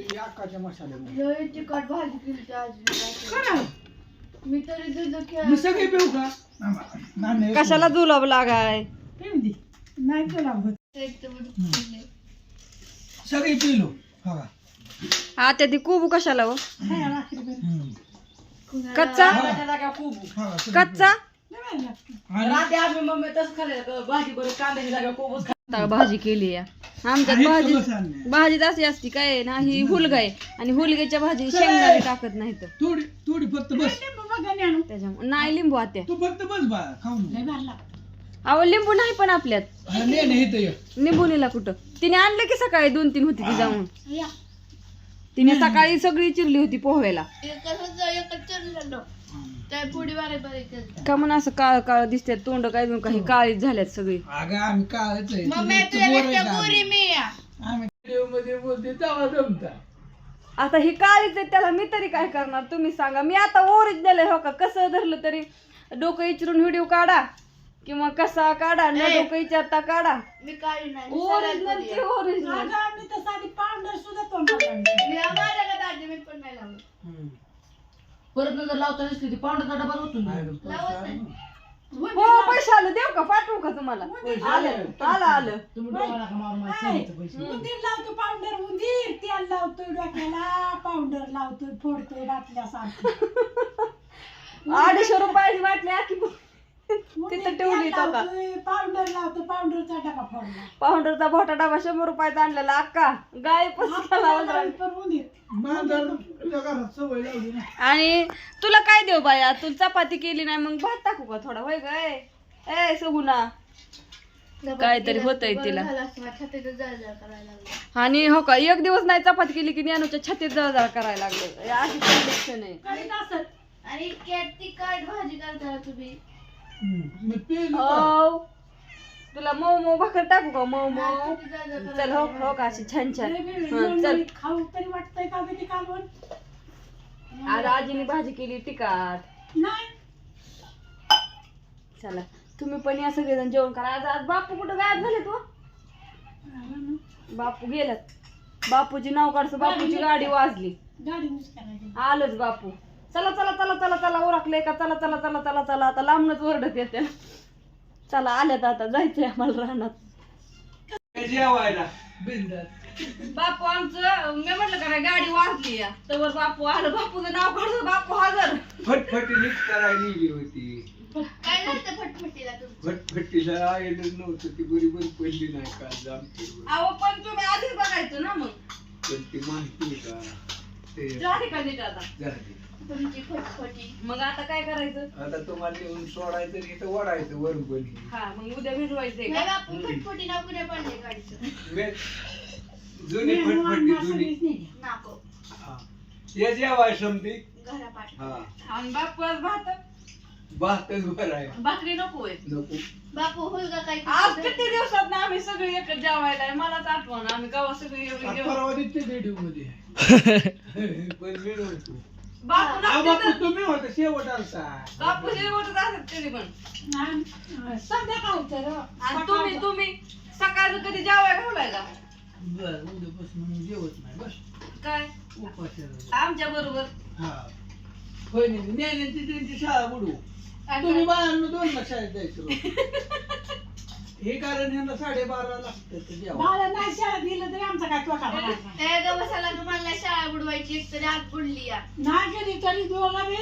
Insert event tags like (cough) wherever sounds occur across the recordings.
या अक्काच्या मसाल्यामुळे लय तिखट भाजी केली होती आज. मी रात्री. खरं? मी तरी दूध मी सगळे पिऊ का? नाही, नाही, कशाला जुलाब लागाय? पिऊ दे. नाही तुला होत. केली सगळे पिलो. हा. आता ती कुबू कशाला हो? हम्म. कच्चा? हा, सगळे कच्चा? पिलो. आणि आता भाजी केली या. आमच्यात भाजी. भाजीत अशी असती काय ना ही हुलगा आहे. आणि हुलग्याच्या भाजी शेंगदाणे टाकत नाहीत. थोडी थोडी फक्त बस. त्याच्यामुळे नाही लिंबू आत्या. तू फक्त बस बा खाऊन अहो लिंबू नाही पण आपल्यात. हा, ने ने इथं ये. लिंबू नेला कुठं? तिने आणलं की सकाळी दोन तीन होती ती जाऊन तिने सकाळी सगळी चिरली होती पोह्याला. त्या पुढे बारीक बारीक केलं का म्हणून असं काळ काळ दिसते तोंड काय जणू काही काळीच झाल्यात सगळी. अगं आम्ही काळच आहे. गोरी. मी व्हिडिओमध्ये बोलते तेव्हा जमता. आता ही काळीच आहे त्याला मी तरी काय करणार? तुम्ही सांगा. मी आता ओरिजिनल आहे हो का? कसं धरलं तरी? डोकं इचरून व्हिडिओ काढा. किंवा कसा काढा न ए. डोकं इचारता काढा. मी काळी नाही मी ओरिजिनल ते ओरिजिनल गोरी आहे. मी माझ्या का दाजी मी पण नाही लावत परत नंतर लावता नसली ती पावडरचा डबा होतो लावत नाही. हो पैसे आलं देऊ का? पाठवू का तुम्हाला? आलं. आलं आलं तुम्ही डोळा नका मारून मला सेवेचे पैसे. उंदीर लावतो पावडर उंदीर तेल लावतोय डोक्याला पावडर लावतोय फोडतोय बाटल्यासारखं. (laughs) अडीचशे रुपयाची वाटली आखी तिथं ठेवली तो का पावडर लावतो पावडरचा डबा फोडला. पावडरचा मोठा डबा शंभर रुपयाचा आणलेला अक्का. गाय पण आणि तुला काय देऊ बाया? तू चपाती केली नाही मग भात टाकू का थोडा? होय गाय ए सगुना काहीतरी होतंय तिला. आणि हो का एक दिवस नाही चपाती केली की ज्ञानूच्या छातीत जळजळ करायला लागलं. हे अशी कंडिशन आहे करीत असत आणि कॅट भाजी तुम्ही. हो. तुला मऊ मऊ भाकर टाकू का? मऊ मऊ. चल हो. हो का? अशी छान छान. लय वेळ हं, चल. खाऊ तरी वाटतंय का बी ते कालवण? आज आजीने भाजी केली नाही. चला तुम्ही पण या सगळेजण जेवण करा. आज आज बापू कुठं गायब झाले तू? बापू गेल्यात बापूची नाव काढसं बापूची गाडी वाजली. गाडी मिस करायची आलंच बापू. चला चला चला चला चला ओरखले का? चला चला चला चला चला आता लांबनच ओरडत येते. चला आल्यात आता जायचंय आम्हाला राहणार जेवायला. बापू आमचं मी म्हटलं का नाही, गाडी वाजली या. तर बापू आलं बापूचं नाव काढतो बापू हजर. फटफटी नीट करायला नेली होती. काय झालं फटफटीला तुमचं? फटफटीला आयलच नव्हतं ती बरोबर पडली नाही का जामतेवर अहो पण तुम्ही आधीच बघायचं ना मग. पण ती माहिती का? ते झाली का नीट आता? झाली. तुमची फटफटी मग आता काय करायचं? आता तुम्हाला नेऊन सोडायचं आणि इथं ओढायचं वरून हा मग उद्या भिजवायचंय नाही का? बापू फटफटी ना पुढे पडले गाडीचं. जुनी फटफटी जुनी. नको. हा. या जेवाय समती घरापाठ हा. आणि बापू आज भात? बर आहे भाकरी नको आहे नको. बापू होईल का काय आज किती दिवसात ना आम्ही सगळी एकच जेवायला आहे. मलाच आठवण आम्ही गावात सगळी एवढी जेवण परवा दिसते व्हिडिओमध्ये पण मी नव्हतो. बापू नसते बापू तर- तुम्ही होता शेवट आलता. बापू जेवतच असत कधी पण. आणि संध्याकाळचं र. आणि तुम्ही तुम्ही सकाळचं कधी का बर उद्यापासून मी जेवत नाही बस. काय? आमच्या बरोबर. हा. होय नाही ज्ञानाची त्यांची शाळा बुडू तुम्ही बाळांना दोन शाळेत जायचं. (laughs) हे कारण ह्यांना साडेबारा लागतं ते नाही शाळेत गेलं तरी आमचा काय तोका बघायचा नाही. त्या गवसाला तुम्हाला शाळा बुडवायची एक तरी आत बुडली या. नाही गेली तरी दोघा बी.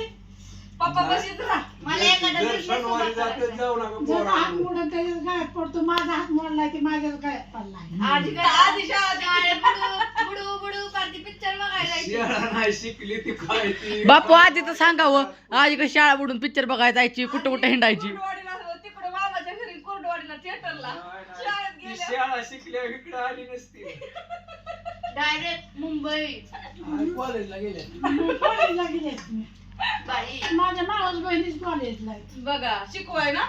पप्पा राहा. मला एखादा दर business शनिवारी करायचा. जाऊ नका जर हात पोरांनो. त्याच्यात गायत पडतो माझा हात मोडलाय ते माझ्याच गायत पडलाय. आधी काय आधी शाळा शाळेत बुडू बुडू बुडू पिक्चर बघायला जायची. शाळा नाही शिकली ती काय ती बापू आधी तर सांगावं. आधी का शाळा बुडून पिक्चर बघायला जायची कुठं कुठं हिंडायची कुर्डवाडीला तिकडे मामाच्या घरी कुर्डवाडीला थिएटरला नाही, नाही. शाळेत ती गेल्या शाळा शिकल्या इकडे आली नसती डायरेक्ट मुंबई कॉलेजला गेले कॉलेजला गेले. बाई माझ्या मावस बहिणीच कॉलेजला आहे. बघा शिकवाय ना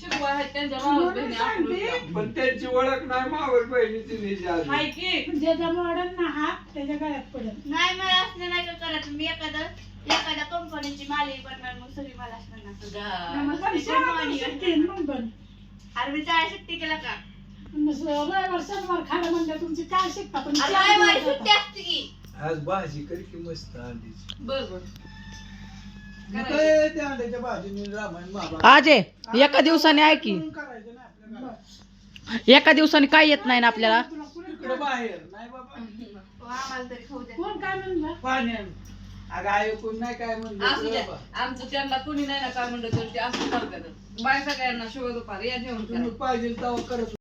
शिकवाय आहेत त्यांच्या मावस बहिणी अकलूजला. पण त्यांची ओळख नाही मावळ बहिणीची हाय की ज्याचा मॉडर्न ना हात त्याच्या गळ्यात पडत नाही मला असलं नाही का करत मी एखादं एखाद्या कंपनीची मालिक बनणार मग सगळी मला असणार ना गा. पण नमस्ते, शाळा good पण morning. शिकते मग. केला का? रविवार शनिवार म्हणलं तुमची काय शिकता तुम्ही आता चार रविवारी दिवस सुट्टी असते की. आज भाजी कर की मस्त अंडीची बर बर. मग काय त्या अंड्याच्या भाजीने रामायण महाभारत आजे एका दिवसाने आहे की. म्हणून करायचं ना आपल्या घरात. एका दिवसाने काय येत नाही ना आपल्याला? तुला कुणी तिकडे बाहेर नाही बाबा. हो, आम्हाला तरी खाऊ द्या. कोण काय म्हणलं? पाण्यान. अगं ऐकून नाही काय असू द्या. आमचं त्यांना कुणी नाही ना काय म्हणलं तर ते असं करतात. बाय सगळ्यांना शुभ दुपार. या जेवण करा. तुम्ही पाहिजे तेव्हा करत